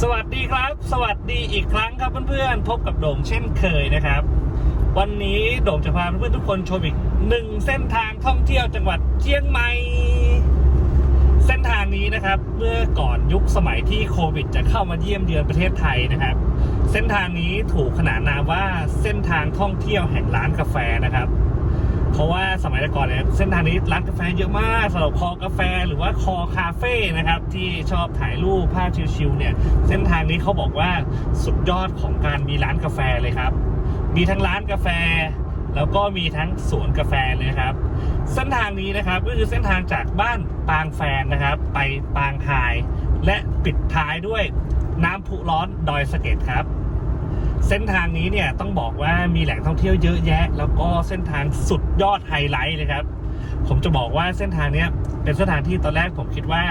สวัสดีครับ สวัสดีอีกครั้งครับเพื่อนๆ พบกับโด่งเช่นเคยนะครับ วันนี้โด่งจะพาเพื่อนๆทุกคนชมอีกหนึ่งเส้นทางท่องเที่ยวจังหวัดเชียงใหม่ เส้นทางนี้นะครับ เมื่อก่อนยุคสมัยที่โควิด จะเข้ามาเยี่ยมเยือนประเทศไทยนะครับ เส้นทางนี้ถูกขนานนามว่าเส้นทางท่องเที่ยวแห่งร้านกาแฟนะครับ ราะว่าสมัยก่อนเนี่ยเส้นทางนี้ร้านกาแฟเยอะมากสำหรับคอกาแฟหรือว่าคอคาเฟ่นะครับที่ชอบถ่ายรูปภาพชิลๆเนี่ยเส้นทางนี้เขาบอกว่าสุดยอดของการมีร้านกาแฟเลยครับ มีทั้งร้านกาแฟ แล้วก็มีทั้งสวนกาแฟเลยครับ เส้นทางนี้นะครับก็คือเส้นทางจากบ้านปางแฟนนะครับ ไปปางไฮและปิดท้ายด้วยน้ำพุร้อนดอยสะเก็ดครับ เส้นทางนี้เนี่ยต้องบอกว่ามีแหล่งท่องเที่ยวเยอะแยะ แล้วก็เส้นทางสุดยอดไฮไลท์เลยครับ ผมจะบอกว่าเส้นทางเนี้ยเป็นเส้นทางที่ตอนแรกผมคิดว่า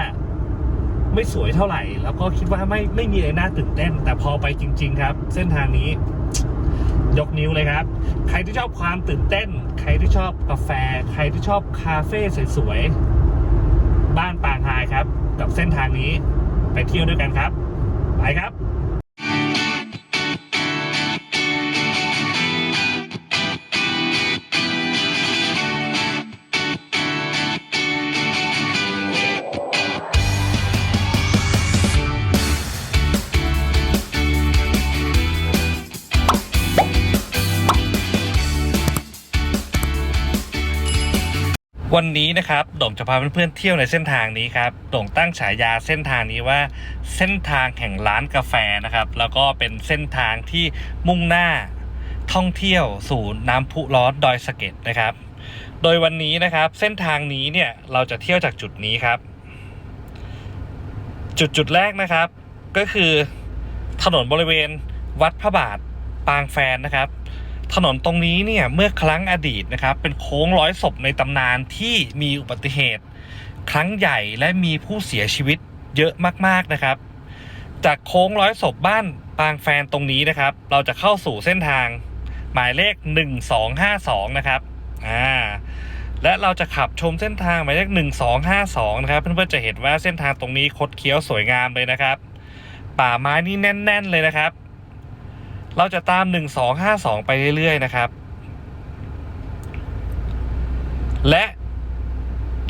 ไม่สวยเท่าไหร่ แล้วก็คิดว่าไม่ไม่มีอะไรน่าตื่นเต้น แต่พอไปจริง ๆ ครับ เส้นทางนี้ยกนิ้วเลยครับ ใครที่ชอบความตื่นเต้น ใครที่ชอบกาแฟ ใครที่ชอบคาเฟ่สวยๆ บ้านปางไฮครับ กับเส้นทางนี้ไปเที่ยวด้วยกันครับ ไปครับ วันนี้นะครับโด่งจะพาเพื่อนๆเที่ยวในเส้นทางนี้ครับโด่งตั้งฉายาเส้นทางนี้ว่าเส้นทางแห่งร้านกาแฟนะครับ แล้วก็เป็นเส้นทางที่มุ่งหน้าท่องเที่ยวสู่น้ำพุร้อนดอยสะเก็ดนะครับ โดยวันนี้นะครับเส้นทางนี้เนี่ยเราจะเที่ยวจากจุดนี้ครับ จุดจุดแรกนะครับ ก็คือถนนบริเวณวัดพระบาทปางแฟนนะครับ ถนนตรงนี้เนี่ยเมื่อครั้งอดีตนะครับเป็นโค้งร้อยศพในตำนานที่มีอุบัติเหตุ ครั้งใหญ่และมีผู้เสียชีวิตเยอะมากๆนะครับ จากโค้งร้อยศพบ้านปางแฟนตรงนี้นะครับ เราจะเข้าสู่เส้นทาง หมายเลข 1252 นะครับอ่าและเราจะขับชมเส้นทางหมายเลข 1252 นะครับ เพื่อนๆจะเห็นว่าเส้นทางตรงนี้คดเคี้ยวสวยงามเลยนะครับ ป่าไม้นี่แน่น ๆ เลยนะครับ เราจะตาม 1252 ไปเรื่อยๆนะครับ และ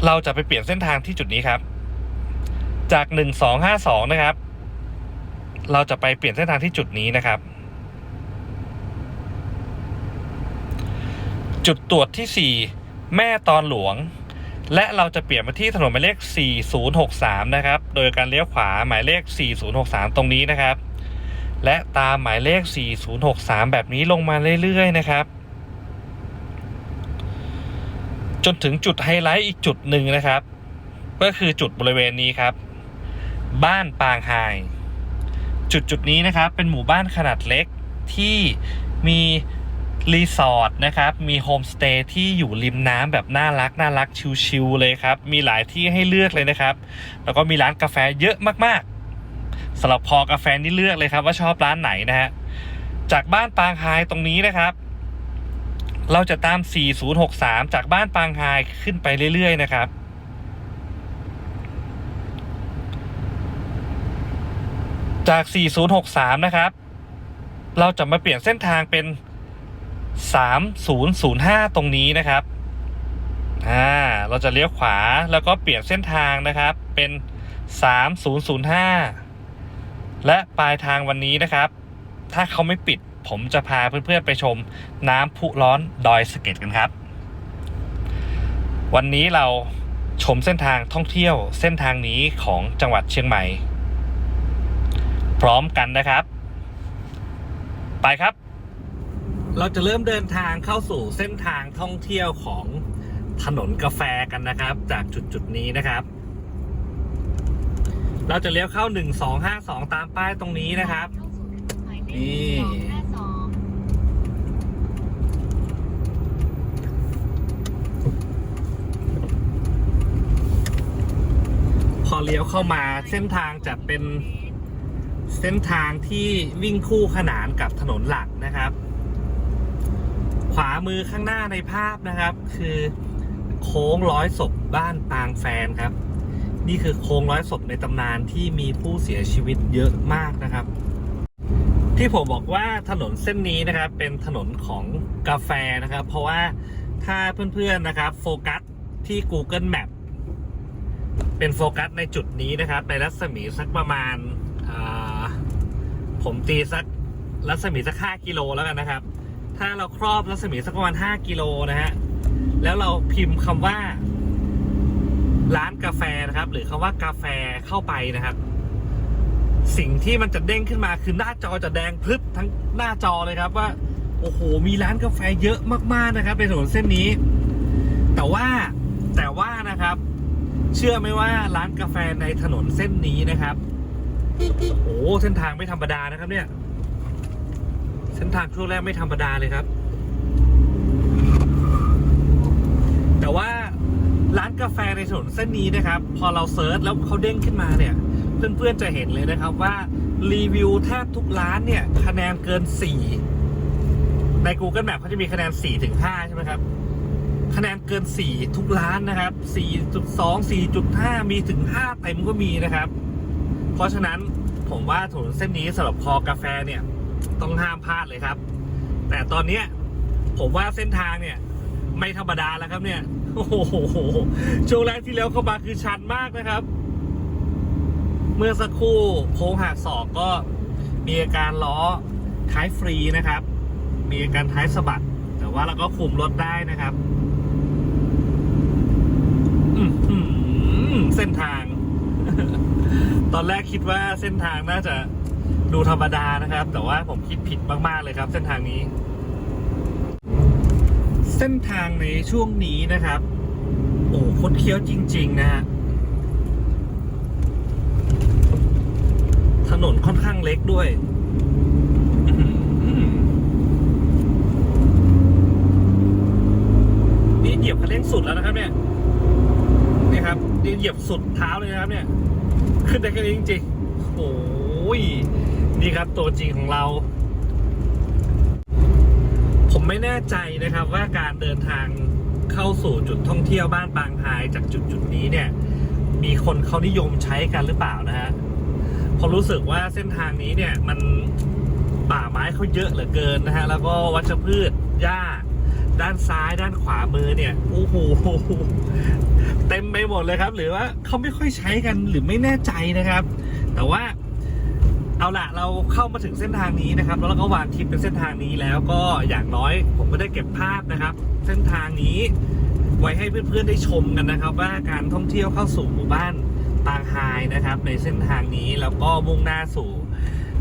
เราจะไปเปลี่ยนเส้นทางที่จุดนี้ครับ จาก 1252 นะครับ เราจะไปเปลี่ยนเส้นทางที่จุดนี้นะครับ จุดตรวจที่ 4 แม่ตอนหลวง และเราจะเปลี่ยนมาที่ถนนหมายเลข 4063 นะครับ โดยการเลี้ยวขวาหมายเลข 4063 ตรงนี้นะครับ และตามหมายเลข 4063 แบบนี้ลงมาเรื่อยๆนะครับ จนถึงจุดไฮไลท์อีกจุดหนึ่งนะครับ ก็คือจุดบริเวณนี้ครับ บ้านปางไฮจุดจุดนี้นะครับเป็นหมู่บ้านขนาดเล็กที่มีรีสอร์ทนะครับ มีโฮมสเตย์ที่อยู่ริมน้ำแบบน่ารักน่ารักชิลๆเลยครับ มีหลายที่ให้เลือกเลยนะครับ แล้วก็มีร้านกาแฟเยอะมาก สำหรับพอกาแฟนี่เลือกเลยครับ ว่าชอบร้านไหนนะฮะจากบ้านปางไฮตรงนี้นะครับ เราจะตาม 4063 จากบ้านปางไฮขึ้นไปเรื่อยๆนะครับจาก 4063 นะครับ เราจะมาเปลี่ยนเส้นทางเป็น 3005 ตรงนี้นะครับ อ่า เราจะเลี้ยวขวาแล้วก็เปลี่ยนเส้นทางนะครับ เป็น 3005 และปลายทางวันนี้นะครับ ถ้าเขาไม่ปิดผมจะพาเพื่อนๆไปชมน้ำพุร้อนดอยสะเก็ดกันครับ วันนี้เราชมเส้นทางท่องเที่ยวเส้นทางนี้ของจังหวัดเชียงใหม่ พร้อมกันนะครับ ไปครับ เราจะเริ่มเดินทางเข้าสู่เส้นทางท่องเที่ยวของถนนกาแฟกันนะครับ จากจุดจุดๆนี้นะครับ เราจะเลี้ยวเข้า 1252 ตามป้ายตรงนี้นะครับ นี่พอเลี้ยวเข้ามาเส้นทางจะเป็นเส้นทางที่วิ่งคู่ขนานกับถนนหลักนะครับ ขวามือข้างหน้าในภาพนะครับ คือโค้งร้อยศพบ้านปางแฟนครับ นี่คือโค้งร้อยศพในตำนานที่มีผู้เสียชีวิตเยอะมากนะครับ ที่ผมบอกว่าถนนเส้นนี้นะครับ เป็นถนนของกาแฟนะครับ เพราะว่าถ้าเพื่อนๆนะครับ โฟกัสที่ Google Map เป็นโฟกัสในจุดนี้นะครับ ในรัศมีสักประมาณาผมตีสักรัศมีสัก5กิโลแล้วกันนะครับ ถ้าเราครอบรัศมีสักประมาณ5กิโลนะฮะแล้วเราพิมพ์คำว่า ร้านกาแฟนะครับ หรือคำว่ากาแฟเข้าไปนะครับ สิ่งที่มันจะเด้งขึ้นมาคือหน้าจอจะแดงพลึบทั้งหน้าจอเลยครับว่า โอ้โห มีร้านกาแฟเยอะมากๆนะครับในถนนเส้นนี้ แต่ว่าแต่ว่านะครับ เชื่อไหมว่าร้านกาแฟในถนนเส้นนี้นะครับโอ้โหเส้นทางไม่ธรรมดานะครับเนี่ย เส้นทางช่วงแรกไม่ธรรมดาเลยครับ แต่ว่า ร้านกาแฟในถนนเส้นนี้นะครับ พอเราเซิร์ชแล้วเขาเด้งขึ้นมาเนี่ย เพื่อนๆจะเห็นเลยนะครับว่ารีวิวแทบทุกร้านเนี่ยคะแนนเกิน 4 ใน Google Map เขาจะมีคะแนน 4 ถึง 5 ใช่ไหมครับ คะแนนเกิน 4 ทุกร้านนะครับ 4.2 4.5 มีถึง 5 เต็มก็มีนะครับ เพราะฉะนั้นผมว่าถนนเส้นนี้สำหรับคอกาแฟเนี่ย ต้องห้ามพลาดเลยครับ แต่ตอนนี้ผมว่าเส้นทางเนี่ย ไม่ธรรมดาแล้วครับเนี่ย โอ้โหช่วงแรกที่เลี้ยวเข้ามาคือชันมากนะครับ เมื่อสักครู่โค้งหักศอกก็มีอาการล้อท้ายฟรีนะครับ มีอาการท้ายสะบัด แต่ว่าเราก็คุมรถได้นะครับเส้นทาง ตอนแรกคิดว่าเส้นทางน่าจะดูธรรมดานะครับ แต่ว่าผมคิดผิดมาก ๆ เลยครับ เส้นทางนี้ เส้นทางในช่วงนี้นะครับ โอ้คดเคี้ยวจริง ๆ นะฮะถนนค่อนข้างเล็กด้วยนี่เหยียบคันเร่งสุดแล้วนะครับ เนี่ยนี่ครับนี่เหยียบสุดเท้าเลยนะครับ เนี่ย ขึ้นได้แค่นี้จริงๆโอ้ยนี่ครับตัวจริงของเรา ผมไม่แน่ใจนะครับว่าการเดินทางเข้าสู่จุดท่องเที่ยวบ้านปางไฮจากจุดจุดนี้เนี่ย มีคนเขานิยมใช้กันหรือเปล่านะฮะพอรู้สึกว่าเส้นทางนี้เนี่ยมันป่าไม้เขาเยอะเหลือเกินนะฮะแล้วก็วัชพืชหญ้าด้านซ้ายด้านขวามือเนี่ยโอ้โหเต็มไปหมดเลยครับ หรือว่าเขาไม่ค่อยใช้กันหรือไม่แน่ใจนะครับ แต่ว่า เอาละเราเข้ามาถึงเส้นทางนี้นะครับ แล้วเราก็วางคลิปเป็นเส้นทางนี้แล้วก็อย่างน้อยผมก็ได้เก็บภาพนะครับ เส้นทางนี้ไว้ให้เพื่อนๆได้ชมกันนะครับ ว่าการท่องเที่ยวเข้าสู่หมู่บ้านปางไฮนะครับ ในเส้นทางนี้แล้วก็มุ่งหน้าสู่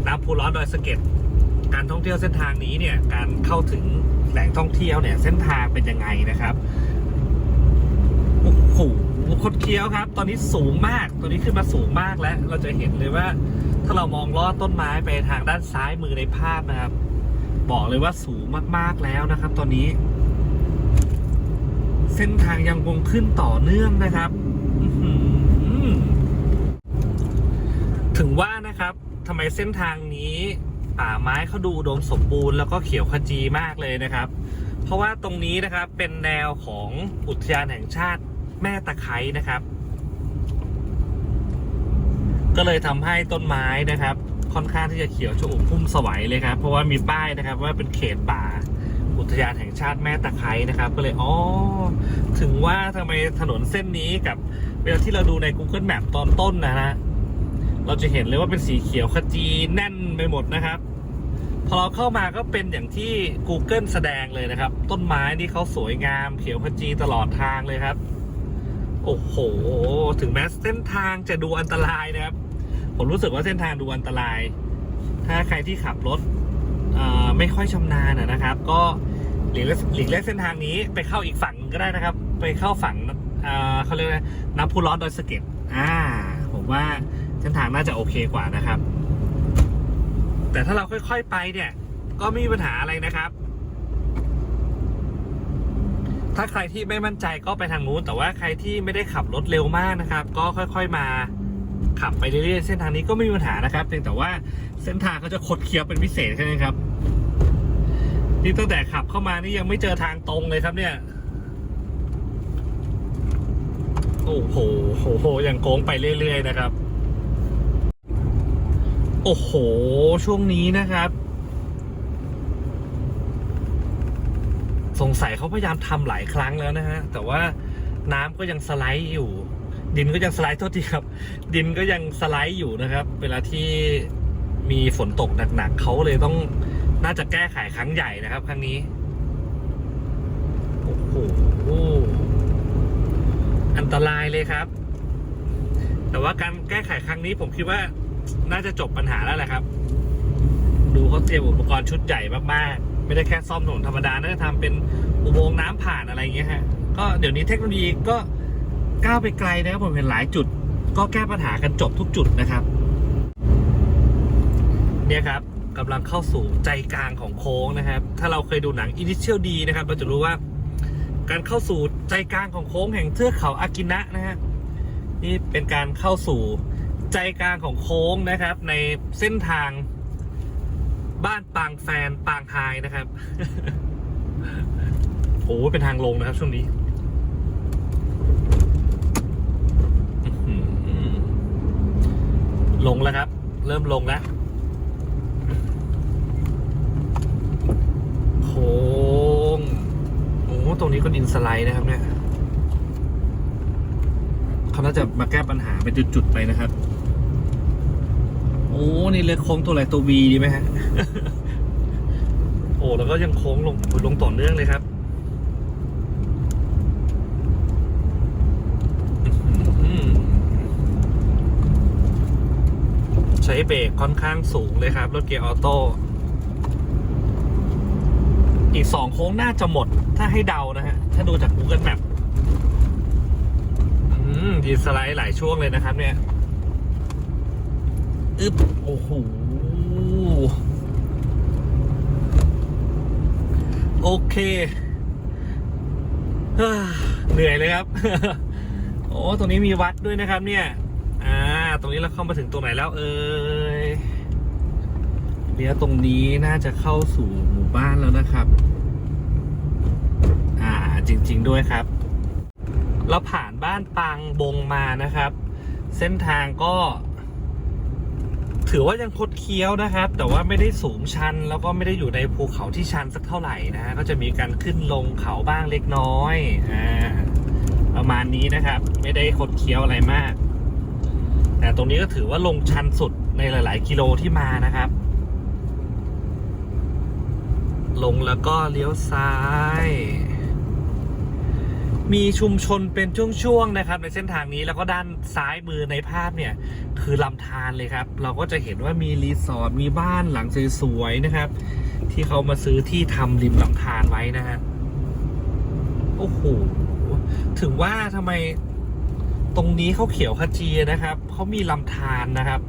น้ำพุร้อนดอยสะเก็ดการท่องเที่ยวเส้นทางนี้เนี่ยการเข้าถึงแหล่งท่องเที่ยวเนี่ยเส้นทางเป็นยังไงนะครับโอ้โห คดเคี้ยวครับ ตอนนี้สูงมาก ตอนนี้ขึ้นมาสูงมากแล้ว เราจะเห็นเลยว่า ถ้าเรามองลอดต้นไม้ไปทางด้านซ้ายมือในภาพนะครับ บอกเลยว่าสูงมากๆแล้วนะครับ ตอนนี้ เส้นทางยังคงขึ้นต่อเนื่องนะครับถึงว่านะครับทำไมเส้นทางนี้ป่าไม้เขาดูอุดมสมบูรณ์แล้วก็เขียวขจีมากเลยนะครับ เพราะว่าตรงนี้นะครับเป็นแนวของอุทยานแห่งชาติ แม่ตะไคร้นะครับ ก็เลยทำให้ต้นไม้นะครับ ค่อนข้างที่จะเขียวชอุ่มพุ่มสวัยเลยครับ เพราะว่ามีป้ายนะครับ ว่าเป็นเขตป่าอุทยานแห่งชาติแม่ตะไคร้นะครับ ก็เลยอ๋อถึงว่าทำไมถนนเส้นนี้กับ เวลาที่เราดูใน Google Map ตอนต้นนะฮะเราจะเห็นเลยว่าเป็นสีเขียวขจีแน่นไปหมดนะครับพอเราเข้ามาก็เป็นอย่างที่ Google แสดงเลยนะครับ ต้นไม้นี่เขาสวยงามเขียวขจีตลอดทางเลยครับ โอ้โห ถึงแม้เส้นทางจะดูอันตรายนะครับ ผมรู้สึกว่าเส้นทางดูอันตราย ถ้าใครที่ขับรถไม่ค่อยชำนาญนะครับ ก็หลีกเลี่ยงหลีกเลี่ยงเส้นทางนี้ไปเข้าอีกฝั่งก็ได้นะครับ ไปเข้าฝั่งเเขาเรียกน้ำพุร้อนดอยสะเก็ดอ่า ผมว่าเส้นทางน่าจะโอเคกว่านะครับ แต่ถ้าเราค่อยๆไปเนี่ย ก็ไม่มีปัญหาอะไรนะครับ ถ้าใครที่ไม่มั่นใจก็ไปทางนู้น แต่ว่าใครที่ไม่ได้ขับรถเร็วมากนะครับ ก็ค่อยๆมาขับไปเรื่อยๆ เส้นทางนี้ก็ไม่มีปัญหานะครับ เพียงแต่ว่าเส้นทางเขาจะคดเคี้ยวเป็นพิเศษแค่นั้นครับ นี่ตั้งแต่ขับเข้ามานี่ยังไม่เจอทางตรงเลยครับเนี่ย โอ้โหโหโหยังโค้งไปเรื่อยๆนะครับ โอ้โห ช่วงนี้นะครับ สงสัยเขาพยายามทำหลายครั้งแล้วนะฮะ แต่ว่าน้ำก็ยังสไลด์อยู่ ดินก็ยังสไลด์โทษทีครับ ดินก็ยังสไลด์อยู่นะครับ เวลาที่มีฝนตกหนักๆเขาเลยต้องน่าจะแก้ไขครั้งใหญ่นะครับ ครั้งนี้โอ้โหอันตรายเลยครับ แต่ว่าการแก้ไขครั้งนี้ผมคิดว่าน่าจะจบปัญหาแล้วแหละครับ ดูเขาเตรียมอุปกรณ์ชุดใหญ่มากๆ ไม่ได้แค่ซ่อมถนนธรรมดาน่าจะทำเป็นอุโมงค์น้ำผ่านอะไรอย่างเงี้ยฮะก็เดี๋ยวนี้เทคโนโลยีก็ก้าวไปไกลนะครับผมเห็นหลายจุด ก็แก้ปัญหากันจบทุกจุดนะครับ เนี่ยครับกำลังเข้าสู่ใจกลางของโค้งนะครับ ถ้าเราเคยดูหนัง Initial D นะครับ เราจะรู้ว่าการเข้าสู่ใจกลางของโค้งแห่งเทือกเขาอากินะนะฮะนี่เป็นการเข้าสู่ใจกลางของโค้งนะครับ ในเส้นทาง บ้านปางแฟนปางไฮนะครับ โอ้เป็นทางลงนะครับช่วงนี้ลงแล้วครับ เริ่มลงแล้วโค้งโอ้ตรงนี้ก็ดินสไลด์นะครับเนี่ยเขาน่าจะมาแก้ปัญหาเป็นจุด ๆ ไปนะครับ นี่เลยโค้งตัวอะไรตัววีดีไหมฮะ โอ้แล้วก็ยังโค้งลงลงต่อเนื่องเลยครับใช้เบรกค่อนข้างสูงเลยครับ รถเกียร์ออโต้อีกสองโค้งน่าจะหมด ถ้าให้เดานะฮะ ถ้าดูจาก Google Map อืมดีสไลด์หลายช่วงเลยนะครับเนี่ย อึ๊บโอ้โหโอเคเหนื่อยเลยครับ โอ้ตรงนี้มีวัดด้วยนะครับเนี่ย อ่า ตรงนี้เราเข้ามาถึงตรงไหนแล้วเอ่ยเดี๋ยวตรงนี้น่าจะเข้าสู่หมู่บ้านแล้วนะครับ อ่า จริง ๆ ด้วยครับ เราผ่านบ้านปางบงมานะครับ เส้นทางก็ ถือว่ายังคดเคี้ยวนะครับ แต่ว่าไม่ได้สูงชัน แล้วก็ไม่ได้อยู่ในภูเขาที่ชันสักเท่าไหร่นะฮะก็จะมีการขึ้นลงเขาบ้างเล็กน้อยอ่าประมาณนี้นะครับ ไม่ได้คดเคี้ยวอะไรมาก แต่ตรงนี้ก็ถือว่าลงชันสุดในหลาย ๆ กิโลที่มานะครับ ลงแล้วก็เลี้ยวซ้าย มีชุมชนเป็นช่วงๆนะครับในเส้นทางนี้แล้วก็ด้านซ้ายมือในภาพเนี่ยคือลำธารเลยครับ เราก็จะเห็นว่ามีรีสอร์ทมีบ้านหลังสวยๆนะครับ ที่เขามาซื้อที่ทำริมลำธารไว้นะฮะโอ้โหถึงว่าทำไมตรงนี้เขาเขียวขจีนะครับเขามีลำธารนะครับ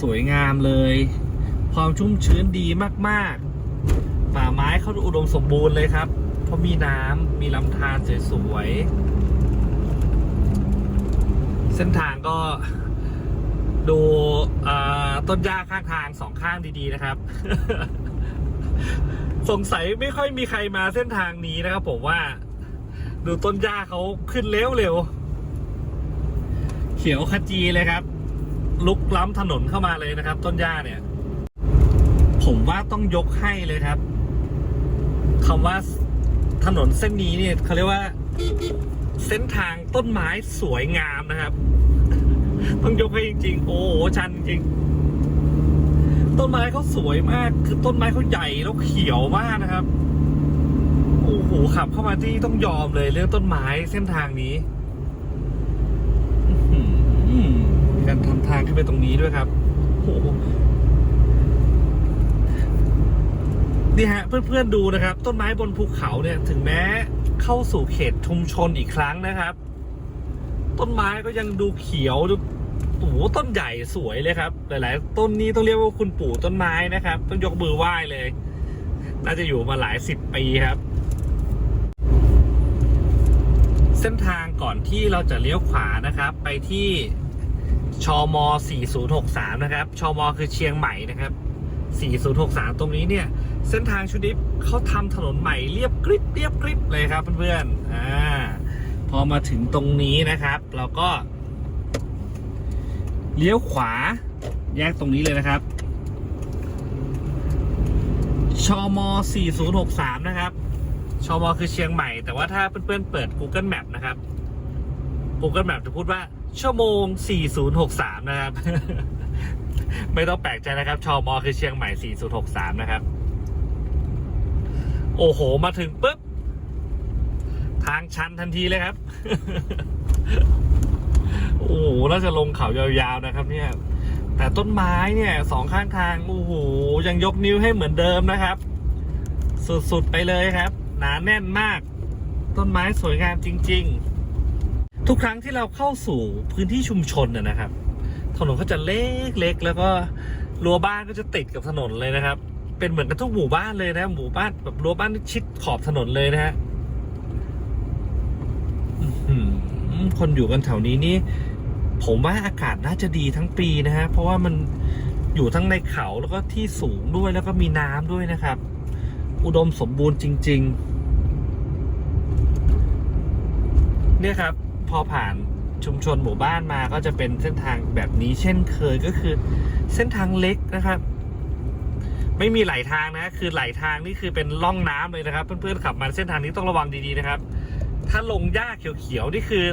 สวยงามเลย ความชุ่มชื้นดีมากๆ ป่าไม้เขาอุดมสมบูรณ์เลยครับ เพรามีน้ำมีลำธารสวยๆ เส้นทางก็ดูต้นหญ้าข้างทางสองข้างดีๆนะครับ สงสัยไม่ค่อยมีใครมาเส้นทางนี้นะครับผมว่า ดูต้นหญ้าเขาขึ้นเร็วเร็วๆเขียวขจีเลยครับ ลุกล้ำถนนเข้ามาเลยนะครับ ต้นหญ้าเนี่ย ผมว่าต้องยกให้เลยครับคำว่า ถนนเส้นนี้เนี่ยเขาเรียกว่า เส้นทางต้นไม้สวยงามนะครับ ต้องยกให้จริงๆ โอ้โหชันจริง ต้นไม้เขาสวยมาก คือต้นไม้เขาใหญ่แล้วเขียวมากนะครับ โอ้โหขับเข้ามาที่ต้องยอมเลยเรื่องต้นไม้เส้นทางนี้มีการทำทางขึ้นไปตรงนี้ด้วยครับโอ้โห นี่ฮะ เพื่อนๆดูนะครับ ต้นไม้บนภูเขาเนี่ยถึงแม้เข้าสู่เขตชุมชนอีกครั้งนะครับ ต้นไม้ก็ยังดูเขียวดูโอ้โหต้นใหญ่สวยเลยครับ หลาย ๆ ต้นนี้ต้องเรียกว่าคุณปู่ต้นไม้นะครับ ต้องยกมือไหว้เลย น่าจะอยู่มาหลายสิบปีครับ เส้นทางก่อนที่เราจะเลี้ยวขวานะครับ ไปที่ชม4063 นะครับ ชมคือเชียงใหม่นะครับ 4063 ตรงนี้เนี่ย เส้นทางชุดนี้เขาทำถนนใหม่เรียบกริบเรียบกริบเลยครับเพื่อนๆอ่าพอมาถึงตรงนี้นะครับ เราก็ เลี้ยวขวาแยกตรงนี้เลยนะครับชชม4063 นะครับชมคือเชียงใหม่ แต่ว่าถ้าเพื่อนๆเปิด Google Map นะครับ Google Map จะพูดว่าชั่วโมง 4063 นะครับ ไม่ต้องแปลกใจนะครับ ชอมอคือเชียงใหม่ 4063 นะครับ โอ้โห มาถึงปุ๊บ ทางชันทันทีเลยครับ โอ้โหน่าจะลงเขายาวๆนะครับ เนี่ย แต่ต้นไม้เนี่ยสองข้างทาง โอ้โห ยังยกนิ้วให้เหมือนเดิมนะครับ สุดๆไปเลยครับ หนาแน่นมาก ต้นไม้สวยงามจริง ๆ ทุกครั้งที่เราเข้าสู่พื้นที่ชุมชนนะนะครับ ถนนก็จะเล็กๆแล้วก็รั้วบ้านก็จะติดกับถนนเลยนะครับ เป็นเหมือนกันทุกหมู่บ้านเลยนะ หมู่บ้านแบบรั้วบ้านชิดขอบถนนเลยนะฮะคนอยู่กันแถวนี้นี่ ผมว่าอากาศน่าจะดีทั้งปีนะฮะ เพราะว่ามันอยู่ทั้งในเขาแล้วก็ที่สูงด้วยแล้วก็มีน้ำด้วยนะครับ อุดมสมบูรณ์จริง ๆ เนี่ยครับ พอผ่าน ชุมชนหมู่บ้านมาก็จะเป็นเส้นทางแบบนี้เช่นเคยก็คือเส้นทางเล็กนะครับ ไม่มีไหลทางนะ คือไหลทางนี่คือเป็นล่องน้ำเลยนะครับ เพื่อนๆขับมาเส้นทางนี้ต้องระวังดีๆนะครับ ถ้าลงหญ้าเขียวๆนี่คือ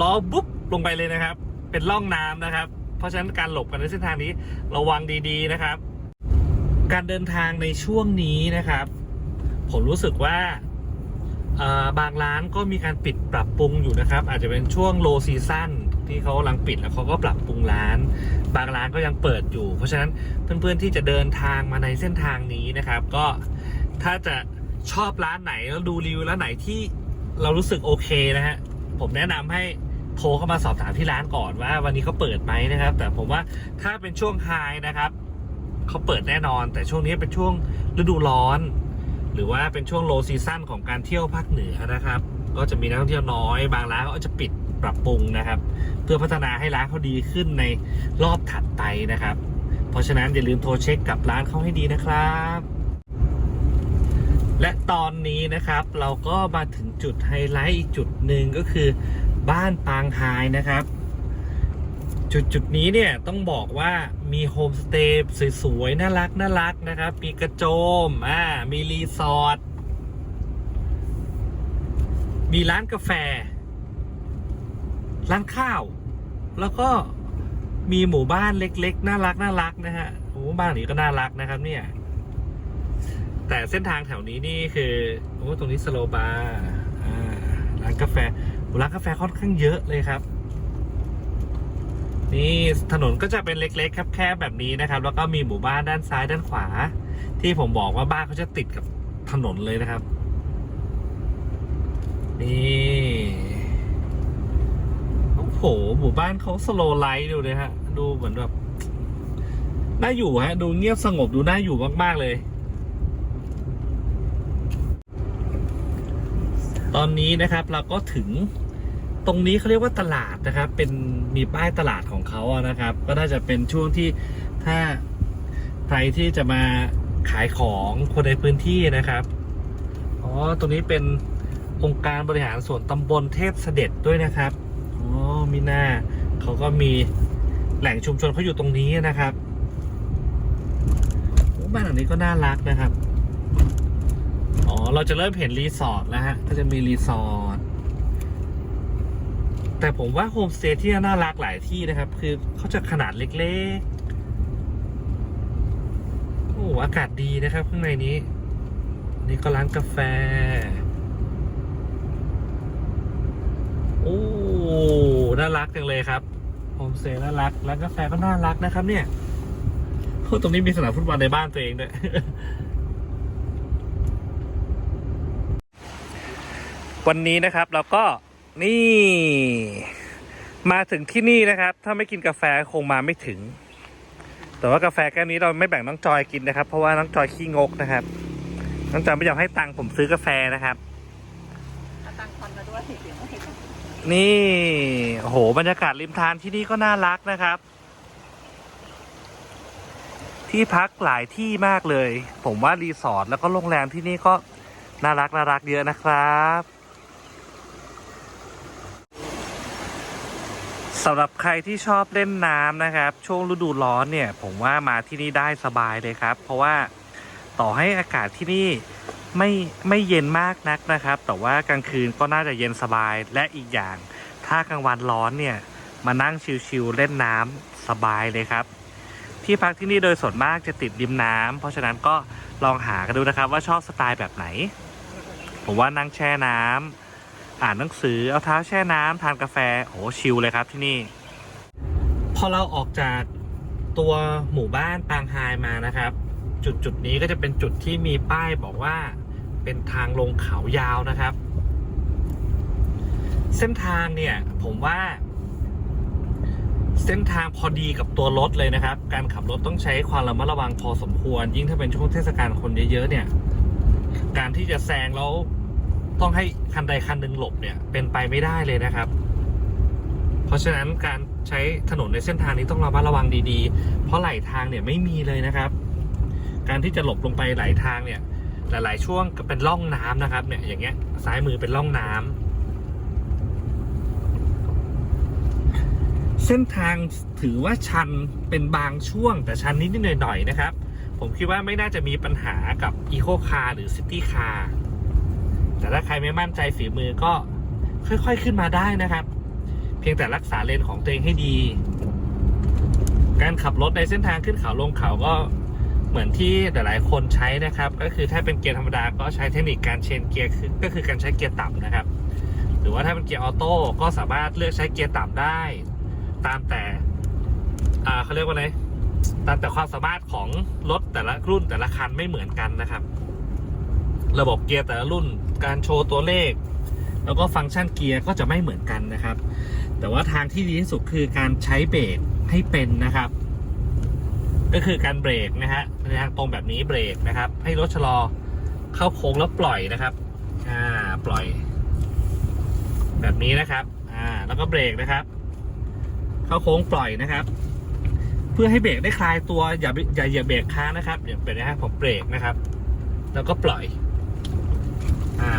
ล้อบุ๊บลงไปเลยนะครับ เป็นร่องน้ำนะครับ เพราะฉะนั้นการหลบกันในเส้นทางนี้ระวังดีๆนะครับ การเดินทางในช่วงนี้นะครับ ผมรู้สึกว่า บางร้านก็มีการปิดปรับปรุงอยู่นะครับ อาจจะเป็นช่วงโลซีซั่นที่เขากำลังปิดแล้วเขาก็ปรับปรุงร้าน บางร้านก็ยังเปิดอยู่ เพราะฉะนั้นเพื่อนๆที่จะเดินทางมาในเส้นทางนี้นะครับ ก็ถ้าจะชอบร้านไหนแล้วดูรีวิวร้านไหนที่เรารู้สึกโอเคนะฮะผมแนะนำให้โทรเข้ามาสอบถามที่ร้านก่อนว่าวันนี้เขาเปิดไหมนะครับ แต่ผมว่าถ้าเป็นช่วงไฮนะครับเขาเปิดแน่นอน แต่ช่วงนี้เป็นช่วงฤดูร้อน หรือว่าเป็นช่วงโลซีซั่นของการเที่ยวภาคเหนือนะครับ ก็จะมีนักท่องเที่ยวน้อย บางร้านก็จะปิดปรับปรุงนะครับ เพื่อพัฒนาให้ร้านเขาดีขึ้นในรอบถัดไปนะครับ เพราะฉะนั้นอย่าลืมโทรเช็คกับร้านเขาให้ดีนะครับ และตอนนี้นะครับเราก็มาถึงจุดไฮไลท์อีกจุดหนึ่งก็คือบ้านปางไฮนะครับ จุดจุดนี้เนี่ยต้องบอกว่ามีโฮมสเตย์สวยๆน่ารักน่ารักนะครับมีกระโจมอ่ามีรีสอร์ทมีร้านกาแฟ ร้านข้าว แล้วก็มีหมู่บ้านเล็กๆ น่ารักน่ารักนะฮะโอ้บ้านนี้ก็น่ารักนะครับเนี่ย แต่เส้นทางแถวนี้นี่คือโอ้ตรงนี้สโลบาร์อ่าร้านกาแฟร้านกาแฟค่อนข้างเยอะเลยครับ นี่ถนนก็จะเป็นเล็กๆแคบๆแบบนี้นะครับ แล้วก็มีหมู่บ้านด้านซ้ายด้านขวา ที่ผมบอกว่าบ้านเขาจะติดกับถนนเลยนะครับ นี่โอ้โหหมู่บ้านเขาสโลไลท์ดูเลยฮะ ดูเหมือนแบบน่าอยู่ฮะ ดูเงียบสงบดูน่าอยู่มากๆเลย ตอนนี้นะครับเราก็ถึง ตรงนี้เขาเรียกว่าตลาดนะครับ เป็นมีป้ายตลาดของเขาอะนะครับ ก็น่าจะเป็นช่วงที่ถ้าใครที่จะมาขายของคนในพื้นที่นะครับอ๋อตรงนี้เป็นองค์การบริหารส่วนตำบลเทพเสด็จด้วยนะครับอ๋อมีหน้าเขาก็มีแหล่งชุมชนเขาอยู่ตรงนี้นะครับบ้านหลังนี้ก็น่ารักนะครับ อ๋อ เราจะเริ่มเห็นรีสอร์ทแล้วฮะ ก็จะมีรีสอร์ท แต่ผมว่าโฮมสเตย์ที่น่ารักหลายที่นะครับ คือเขาจะขนาดเล็กๆ โอ้อากาศดีนะครับ ข้างในนี้ นี่ก็ร้านกาแฟ โอ้ น่ารักจังเลยครับโฮมสเตย์น่ารัก ร้านกาแฟก็น่ารักนะครับ เนี่ยโอ้ตรงนี้มีสนามฟุตบอลในบ้านตัวเองด้วยวันนี้นะครับเราก็ นี่ มาถึงที่นี่นะครับ ถ้าไม่กินกาแฟคงมาไม่ถึง แต่ว่ากาแฟแก้วนี้เราไม่แบ่งน้องจอยกินนะครับ เพราะว่าน้องจอยขี้งกนะครับ น้องจอยไม่ยอมให้ตังค์ผมซื้อกาแฟนะครับเอาตังค์ทอนมาด้วยเดี๋ยวให้ตังค์นี่โอ้โหบรรยากาศริมทานที่นี่ก็น่ารักนะครับ ที่พักหลายที่มากเลย ผมว่ารีสอร์ทแล้วก็โรงแรมที่นี่ก็น่ารักน่ารักเยอะนะครับ สำหรับใครที่ชอบเล่นน้ำนะครับ ช่วงฤดูร้อนเนี่ย ผมว่ามาที่นี่ได้สบายเลยครับ เพราะว่าต่อให้อากาศที่นี่ไม่ไม่เย็นมากนักนะครับ แต่ว่ากลางคืนก็น่าจะเย็นสบายและอีกอย่าง ถ้ากลางวันร้อนเนี่ย มานั่งชิลๆเล่นน้ำสบายเลยครับ ที่พักที่นี่โดยส่วนมากจะติดริมน้ำเพราะฉะนั้นก็ลองหากันดูนะครับ ว่าชอบสไตล์แบบไหน ผมว่านั่งแช่น้ำ อ่านหนังสือเอาเท้าแช่น้ำทานกาแฟโอ้ชิลเลยครับที่นี่ พอเราออกจากตัวหมู่บ้านปางไฮมานะครับ จุดจุดนี้ก็จะเป็นจุดที่มีป้ายบอกว่าเป็นทางลงเขายาวนะครับ เส้นทางเนี่ยผมว่า เส้นทางพอดีกับตัวรถเลยนะครับ การขับรถต้องใช้ความระมัดระวังพอสมควร ยิ่งถ้าเป็นช่วงเทศกาลคนเยอะๆเนี่ย การที่จะแซงแล้ว ต้องให้คันใดคันหนึ่งหลบเนี่ยเป็นไปไม่ได้เลยนะครับ เพราะฉะนั้นการใช้ถนนในเส้นทางนี้ต้องระมัดระวังดีๆ เพราะไหลทางเนี่ยไม่มีเลยนะครับ การที่จะหลบลงไปไหลทางเนี่ยหลายๆช่วงก็เป็นร่องน้ำนะครับ เนี่ยอย่างเงี้ยซ้ายมือเป็นร่องน้ำเส้นทางถือว่าชันเป็นบางช่วง แต่ชันนิดๆหน่อยๆนะครับ ผมคิดว่าไม่น่าจะมีปัญหากับอีโคคาร์หรือซิตี้คาร์ แต่ถ้าใครไม่มั่นใจฝีมือก็ค่อยๆขึ้นมาได้นะครับ เพียงแต่รักษาเลนของตัวเองให้ดี การขับรถในเส้นทางขึ้นเขาลงเขาก็เหมือนที่หลายๆคนใช้นะครับ ก็คือถ้าเป็นเกียร์ธรรมดาก็ใช้เทคนิคการเชนเกียร์คือก็คือการใช้เกียร์ต่ำนะครับ หรือว่าถ้าเป็นเกียร์ออโต้ก็สามารถเลือกใช้เกียร์ต่ำได้ ตามแต่อ่าเขาเรียกว่าไรตามแต่ความสามารถของรถแต่ละรุ่นแต่ละคันไม่เหมือนกันนะครับ ระบบเกียร์แต่ละรุ่น การโชว์ตัวเลข แล้วก็ฟังก์ชันเกียร์ก็จะไม่เหมือนกันนะครับ แต่ว่าทางที่ดีที่สุดคือการใช้เบรกให้เป็นนะครับ ก็คือการเบรกนะฮะในทางตรงแบบนี้เบรกนะครับ ให้รถชะลอเข้าโค้งแล้วปล่อยนะครับ อ่า ปล่อย แบบนี้นะครับ อ่า แล้วก็เบรกนะครับ เข้าโค้งปล่อยนะครับ เพื่อให้เบรกได้คลายตัวอย่าอย่าอย่าเบรกค้างนะครับอย่าเป็นนะครับผมเบรกนะครับ แล้วก็ปล่อย อ่า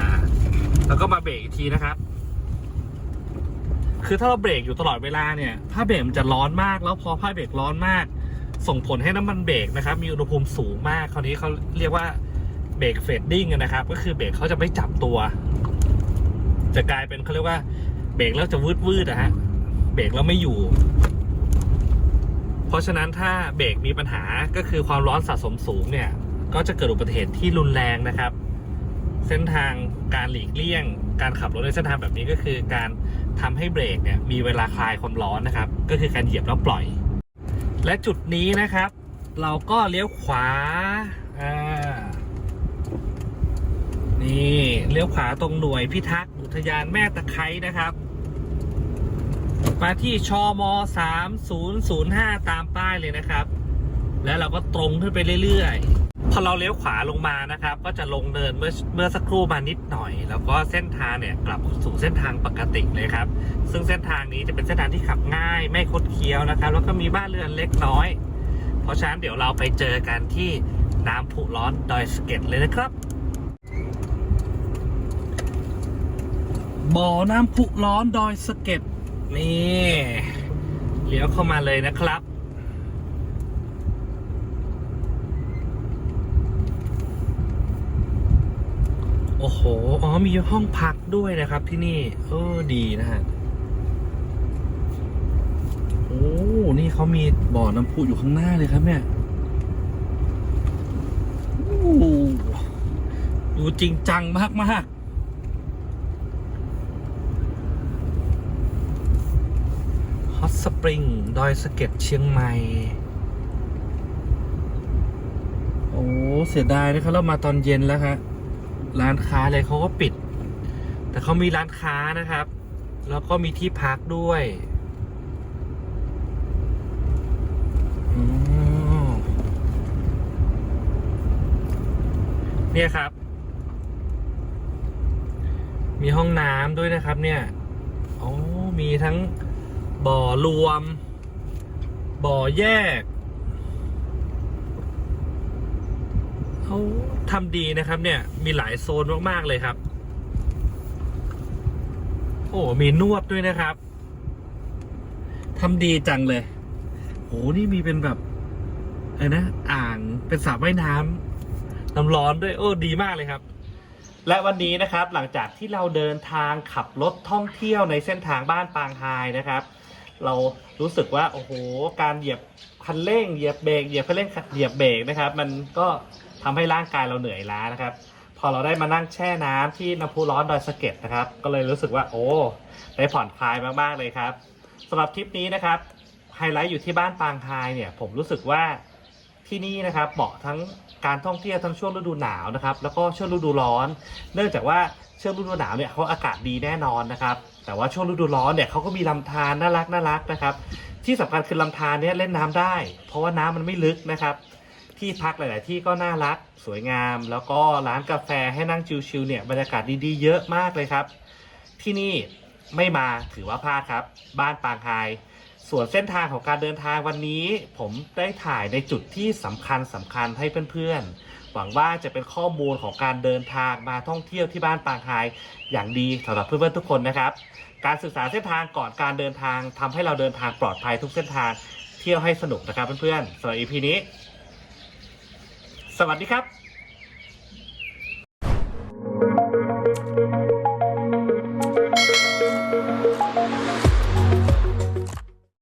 แล้วก็มาเบรกอีกทีนะครับ คือถ้าเราเบรกอยู่ตลอดเวลาเนี่ยผ้าเบรกมันจะร้อนมาก แล้วพอผ้าเบรกร้อนมาก ส่งผลให้น้ำมันเบรกนะครับ มีอุณหภูมิสูงมากคราวนี้เขาเรียกว่าเบรกเฟดดิ้งนะครับ ก็คือเบรกเขาจะไม่จับตัว จะกลายเป็นเขาเรียกว่าเบรกแล้วจะวืดวืดๆนะฮะเบรกแล้วไม่อยู่ เพราะฉะนั้นถ้าเบรกมีปัญหาก็คือความร้อนสะสมสูงเนี่ย ก็จะเกิดอุบัติเหตุที่รุนแรงนะครับ เส้นทางการหลีกเลี่ยง การขับรถในเส้นทางแบบนี้ก็คือ การทำให้เบรกเนี่ยมีเวลาคลายความร้อนนะครับ ก็คือการเหยียบแล้วปล่อย และจุดนี้นะครับ เราก็เลี้ยวขวาอ่านี่เลี้ยวขวาตรงหน่วยพิทักษ์อุทยานแม่ตะไคร้นะครับมาที่ชม3005 ตามป้ายเลยนะครับ แล้วเราก็ตรงขึ้นไปเรื่อยๆ พอเราเลี้ยวขวาลงมานะครับ ก็จะลงเนินเมื่อเมื่อสักครู่มานิดหน่อย แล้วก็เส้นทางเนี่ยกลับสู่เส้นทางปกติเลยครับ ซึ่งเส้นทางนี้จะเป็นเส้นทางที่ขับง่าย ไม่คดเคี้ยวนะครับ แล้วก็มีบ้านเรือนเล็กน้อย เพราะฉะนั้นเดี๋ยวเราไปเจอกันที่น้ำพุร้อนดอยสเก็ตเลยนะครับบ่อน้ำพุร้อนดอยสะเก็ดนี่เลี้ยวเข้ามาเลยนะครับ โอ้โห อ๋อ มีห้องพักด้วยนะครับที่นี่ เออ ดีนะฮะ โอ้ นี่เขามีบ่อน้ำพุอยู่ข้างหน้าเลยครับเนี่ยโอ้ดูจริงจังมากมากฮอตสปริง ดอยสะเก็ดเชียงใหม่ โอ้ เสียดายนะครับเรามาตอนเย็นแล้วครับ ร้านค้าอะไรเขาก็ปิด แต่เขามีร้านค้านะครับ แล้วก็มีที่พักด้วยเนี่ยครับ มีห้องน้ำด้วยนะครับ เนี่ยอ๋อมีทั้งบ่อรวม บ่อแยก เขาทำดีนะครับ เนี่ย มีหลายโซนมากๆเลยครับ โอ้มีนวดด้วยนะครับทำดีจังเลยโอ้นี่มีเป็นแบบอะไรนะอ่างเป็นสระว่ายน้น้ำร้อนด้วย โอ้ดีมากเลยครับและวันนี้นะครับหลังจากที่เราเดินทางขับรถท่องเที่ยวในเส้นทางบ้านปางไฮนะครับ เรารู้สึกว่าโอ้โหการเหยียบคันเร่งเหยียบเบรกเหยียบคันเร่งเหยียบเบรกนะครับ มันก็ ทำให้ร่างกายเราเหนื่อยล้านะครับ พอเราได้มานั่งแช่น้ำที่น้ำพุร้อนดอยสะเก็ดนะครับ ก็เลยรู้สึกว่าโอ้ได้ผ่อนคลายมากๆเลยครับสำหรับทริปนี้นะครับไฮไลท์อยู่ที่บ้านปางไฮเนี่ย ผมรู้สึกว่าที่นี่นะครับเหมาะทั้งการท่องเที่ยวทั้งช่วงฤดูหนาวนะครับ แล้วก็ช่วงฤดูร้อน เนื่องจากว่าช่วงฤดูหนาวเนี่ยเขาอากาศดีแน่นอนนะครับ แต่ว่าช่วงฤดูร้อนเนี่ยเขาก็มีลำธารน่ารักน่ารักนะครับ ที่สำคัญคือลำธารเนี่ยเล่นน้ำได้ เพราะว่าน้ำมันไม่ลึกนะครับ ที่พักหลาย ๆ ที่ก็น่ารักสวยงาม แล้วก็ร้านกาแฟให้นั่งชิล ๆ เนี่ยบรรยากาศดี ๆ เยอะมากเลยครับ ที่นี่ไม่มาถือว่าพลาดครับ บ้านปางไฮส่วนเส้นทางของการเดินทางวันนี้ ผมได้ถ่ายในจุดที่สำคัญสำคัญให้เพื่อน ๆ หวังว่าจะเป็นข้อมูลของการเดินทางมาท่องเที่ยวที่บ้านปางไฮอย่างดีสำหรับเพื่อน ๆ ทุกคนนะครับ การศึกษาเส้นทางก่อนการเดินทางทำให้เราเดินทางปลอดภัยทุกเส้นทางเที่ยวให้สนุกนะครับเพื่อน ๆสำหรับ EP นี้ วัสดีครับ